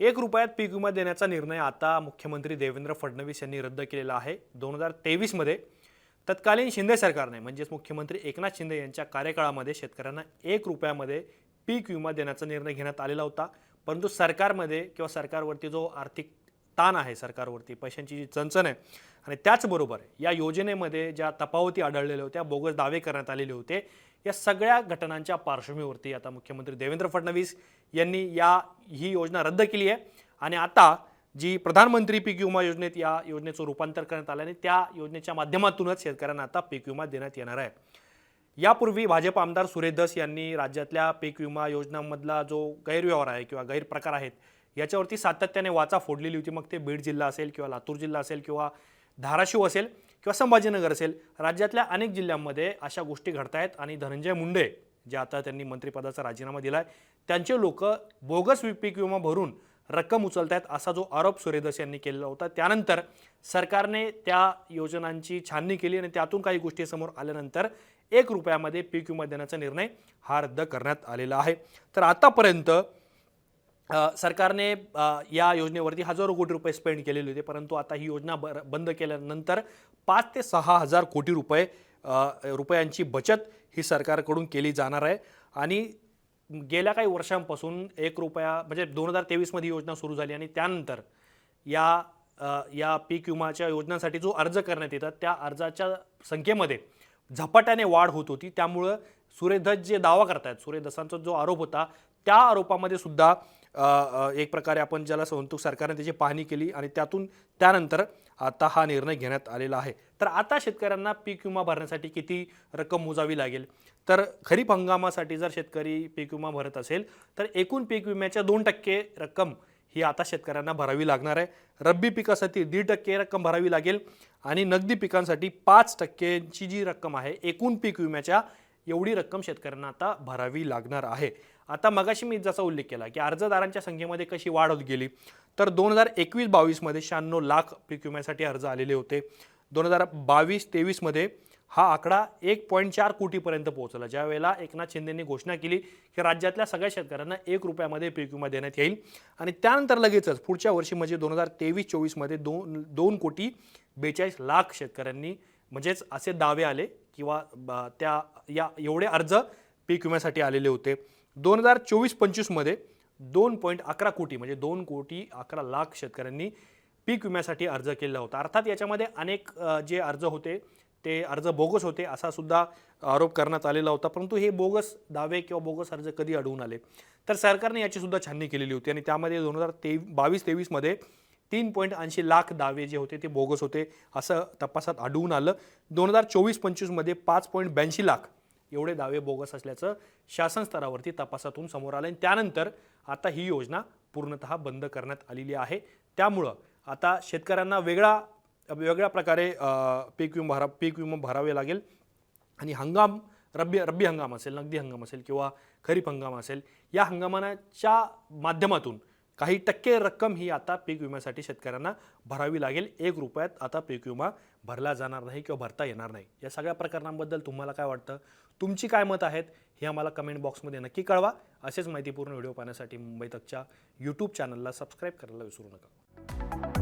एक रुपयात पीक विमा देण्याचा निर्णय आता मुख्यमंत्री देवेंद्र फडणवीस यांनी रद्द केलेला आहे. दोन हजार तेवीसमध्ये तत्कालीन शिंदे सरकारने म्हणजेच मुख्यमंत्री एकनाथ शिंदे यांच्या कार्यकाळामध्ये शेतकऱ्यांना एक रुपयामध्ये पीक विमा देण्याचा निर्णय घेण्यात आलेला होता. परंतु सरकारमध्ये किंवा सरकारवरती जो आर्थिक ताण आहे सरकारवरती पैशांची जी चणचण आहे आणि त्याचबरोबर या योजनेमध्ये ज्या तफावती आढळलेल्या होत्या बोगस दावे करण्यात आलेले होते या सगळ्या घटनांच्या पार्श्वभूमीवरती आता मुख्यमंत्री देवेंद्र फडणवीस यांनी या ही योजना रद्द केली आहे. आणि आता जी प्रधानमंत्री पीक विमा योजनेत या योजनेचं रूपांतर करण्यात आलं आणि त्या योजनेच्या माध्यमातूनच शेतकऱ्यांना आता पीक विमा देण्यात येणार आहे. यापूर्वी भाजप आमदार सुरेश दस यांनी राज्यातल्या पीक विमा योजनांमधला जो गैरव्यवहार आहे किंवा गैरप्रकार आहेत याच्यावरती सातत्याने वाचा फोडलेली होती. मग ते बीड जिल्हा असेल किंवा लातूर जिल्हा असेल किंवा धाराशिव असेल किंवा संभाजीनगर असेल राज्यातल्या अनेक जिल्ह्यांमध्ये अशा गोष्टी घडत आहेत आणि धनंजय मुंडे जे आता त्यांनी मंत्रिपदाचा राजीनामा दिला आहे त्यांचे लोक बोगस वि- पीक विमा भरून रक्कम उचलत आहेत असा जो आरोप सूर्यदास यांनी केलेला होता. त्यानंतर सरकारने त्या योजनांची छाननी केली आणि त्यातून काही गोष्टी समोर आल्यानंतर एक रुपयामध्ये पीक विमा देण्याचा निर्णय हा रद्द करण्यात आलेला आहे. तर आतापर्यंत सरकारने या योजनेवरती हजारो कोटी रुपये स्पेंड केलेले होते परंतु आता ही योजना बर बंद केल्यानंतर पाच ते सहा हजार कोटी रुपये रुपयांची बचत ही सरकारकडून केली जाणार आहे. आणि गेल्या काही वर्षांपासून एक रुपया म्हणजे दोन हजार तेवीसमध्ये योजना सुरू झाली आणि त्यानंतर या या पीक विमाच्या योजनांसाठी जो अर्ज करण्यात येतात त्या अर्जाच्या संख्येमध्ये झपाट्याने वाढ होत होती. त्यामुळं सुरेधस जे दावा करतायत सुरेधसांचा जो आरोप होता त्या आरोपामध्ये सुद्धा एक प्रकारे आपण ज्याला म्हणतो सरकारने त्याची पाहणी केली आणि त्यातून त्यानंतर आता हा निर्णय घेण्यात आलेला आहे. तर आता शेतकऱ्यांना पीक विमा भरण्यासाठी किती रक्कम मोजावी लागेल? तर खरीप हंगामासाठी जर शेतकरी पीक विमा भरत असेल तर एकूण पीक विम्याच्या दोन टक्के रक्कम ही आता शेतकऱ्यांना भरावी लागणार आहे. रब्बी पिकासाठी दीड टक्के रक्कम भरावी लागेल आणि नगदी पिकांसाठी पाच टक्क्यांची जी रक्कम आहे एकूण पीक विम्याच्या एवढी रक्कम शेतकऱ्यांना आता भरावी लागणार आहे. आता मगाशी मी जसा उल्लेख केला की अर्जदारांच्या संख्येमध्ये कशी वाढ होत गेली तर दोन हजार एकवीस बावीसमध्ये शहाण्णव लाख पीक विम्यासाठी अर्ज आलेले होते. दोन हजार बावीस तेवीसमध्ये हा आकडा एक पॉईंट चार कोटीपर्यंत पोहोचला. ज्या वेळेला एकनाथ शिंदेंनी घोषणा केली की राज्यातल्या सगळ्या शेतकऱ्यांना एक रुपयामध्ये पीक विमा देण्यात येईल. आणि त्यानंतर लगेचच पुढच्या वर्षी म्हणजे दोन हजार तेवीस चोवीसमध्ये दोन दोन कोटी बेचाळीस लाख शेतकऱ्यांनी म्हणजेच असे दावे आले किंवा ब- त्या या एवढे अर्ज पीक विम्यासाठी आलेले होते. दोन हजार चोवीस पंचवीसमध्ये दोन पॉईंट अकरा कोटी म्हणजे दोन कोटी अकरा लाख शेतकऱ्यांनी पीक विम्यासाठी अर्ज केलेला होता. अर्थात याच्यामध्ये अनेक जे अर्ज होते ते अर्ज बोगस होते असा सुद्धा आरोप करण्यात आलेला होता. परंतु हे बोगस दावे किंवा बोगस अर्ज कधी अडवून आले? तर सरकारने याची सुद्धा छाननी केलेली होती आणि त्यामध्ये दोन हजार तेवी बावीस तेवीसमध्ये तीन पॉईंट ऐंशी लाख दावे जे होते ते बोगस होते. असं तपासात आढळून आलं. दोन हजार चोवीस पंचवीसमध्ये पाच पॉईंट ब्याऐंशी लाख एवढे दावे बोगस असल्याचं शासन स्तरावरती तपासातून समोर आलं. आणि त्यानंतर आता ही योजना पूर्णतः बंद करण्यात आलेली आहे. त्यामुळं आता शेतकऱ्यांना वेगळा वेगळ्या प्रकारे पीक विमा भरा पीक विमा भरावे लागेल. आणि हंगाम रब्बी रब्बी हंगाम असेल नगदी हंगाम असेल किंवा खरीप हंगाम असेल या हंगामाच्या माध्यमातून काही टक्के रक्कम ही आता पीक विम्यासाठी शेतकऱ्यांना भरावी लागेल. एक रुपयात आता पीक विमा भरला जाणार नाही किंवा भरता येणार नाही. या सगळ्या प्रकरणांबद्दल तुम्हाला काय वाटतं? तुमची काय मत आहेत? हे आम्हाला कमेंट बॉक्समध्ये नक्की कळवा. असेच माहितीपूर्ण व्हिडिओ पाहण्यासाठी मुंबई तकच्या यूट्यूब चॅनलला सबस्क्राईब करायला विसरू नका.